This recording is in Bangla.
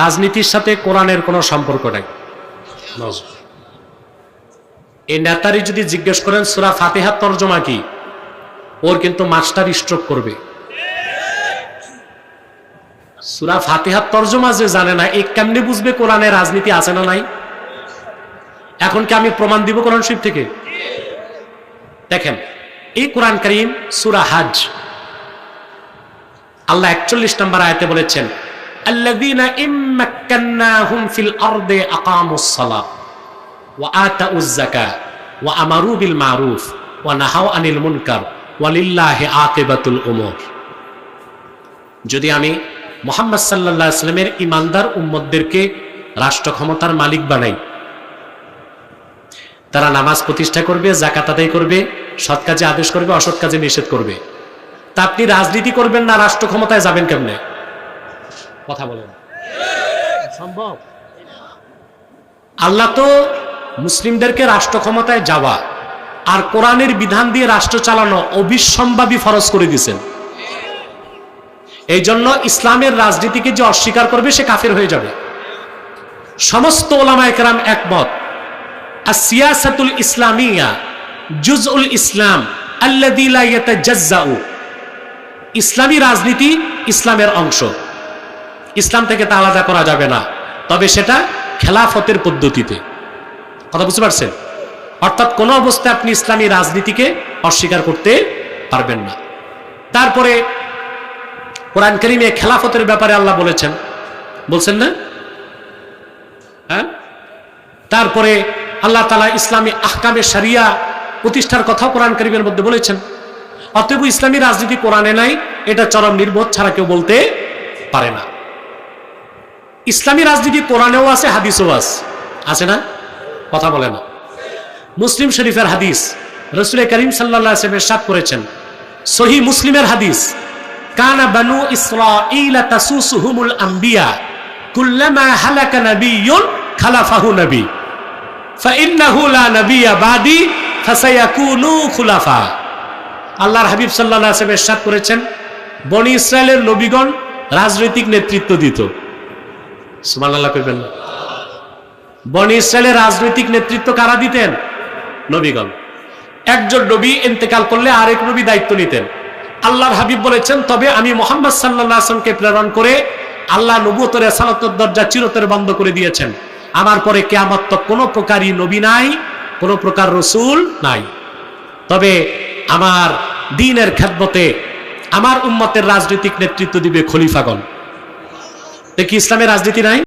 রাজনীতির সাথে কোরআনের কোনো সম্পর্ক নাই। এই নেতারি যদি জিজ্ঞেস করেন, সুরা ফাতেহার তর্জমা কি? ওর কিন্তু মাস্টার স্ট্রোক করবে। সুরা ফাতেহার তর্জমা যে জানে না এই কেমনি বুঝবে কোরআনে রাজনীতি আছে না নাই? এখন কি আমি প্রমাণ দিব কোরআন শরীফ থেকে? দেখেন, এই কোরআন করিম সুরা হাজ, আল্লাহ একচল্লিশ নম্বর আয়তে বলেছেন যদি আমি মোহাম্মদ সাল্লামের ইমানদার উম্মতদেরকে রাষ্ট্র ক্ষমতার মালিক বানাই, তারা নামাজ প্রতিষ্ঠা করবে জাকাত আদায় করবে, সৎ কাজে আদেশ করবে, অসৎ কাজে নিষেধ করবে। তা আপনি রাজনীতি করবেন না রাষ্ট্র ক্ষমতায় যাবেন কেমনে? কথা বলেন সম্ভব? আল্লাহ তো মুসলিমদেরকে রাষ্ট্র ক্ষমতায় যাওয়া আর কোরআনের বিধান দিয়ে রাষ্ট্র চালানো অবিসম্ভাবী ফরজ করে দিয়েছেন। এই জন্য ইসলামের রাজনীতিকে যে অস্বীকার করবে সে কাফের হয়ে যাবে। সমস্ত ওলামা একরাম একমত। আর সিয়াসাতুল ইসলামিয়া জুজউল ইসলাম আল্লাযী লা ইয়াতাজাজ্জাউ। ইসলামী রাজনীতি ইসলামের অংশ। ইসলাম থেকে তা আলাদা করা যাবে না। তবে সেটা খেলাফতের পদ্ধতিতে। কথা বুঝতে পারছেন? অর্থাৎ কোন অবস্থায় আপনি ইসলামী রাজনীতিকে অস্বীকার করতে পারবেন না। তারপরে কোরআন করিমে খেলাফতের ব্যাপারে আল্লাহ বলেছেন। বলছেন না? হ্যাঁ? তারপরে আল্লাহ তালা ইসলামী আহকামে সারিয়া প্রতিষ্ঠার কথা কোরআন করিমের মধ্যে বলেছেন। অতএব ইসলামী রাজনীতি কোরআনে নাই, এটা চরম নির্বোধ ছাড়া কেউ বলতে পারে না। ইসলামী রাজনীতি কোরআনেও আছে হাদিসও আছে আছে না কথা বলে না মুসলিম শরীফের হাদিস রসুল করিম সাল্লাহ আসলামের সাত করেছেন সহি মুসলিমের হাদিস কানা বানু ইসরাঈল তাসুসুহুমুল আম্বিয়া কুল্লামা হালাকা নাবিয়্যুন খালাফাহু নবী فإنه لا نبي بعدي فسيكونوا খুলাফা আল্লাহর হাবিব সাল্লাহ আসলাম এরশাদ করেছেন বনি ইসরায়েলের নবীগণ রাজনৈতিক নেতৃত্ব দিত সুবহানাল্লাহ কইবেন। না বনি ইসরায়েলের রাজনৈতিক নেতৃত্ব কারা দিতেন? নবীগণ। একজন নবী ইন্তেকাল করলে আরেক নবী দায়িত্ব নিতেন। আল্লাহর হাবিব বলেছেন, তবে আমি মোহাম্মদ সাল্লাহ আসলামকে প্রেরণ করে আল্লাহ নবুতরে সালাতর দরজা চিরতরে বন্ধ করে দিয়েছেন। আমার পরে কেয়ামত তো কোনো প্রকারই নবী নাই, কোনো প্রকার রসুল নাই। তবে আমার দিনের খেদমতে আমার উম্মতের রাজনৈতিক নেতৃত্ব দিবে খলিফাগণ। দেখি ইসলামের রাজনীতি নাই?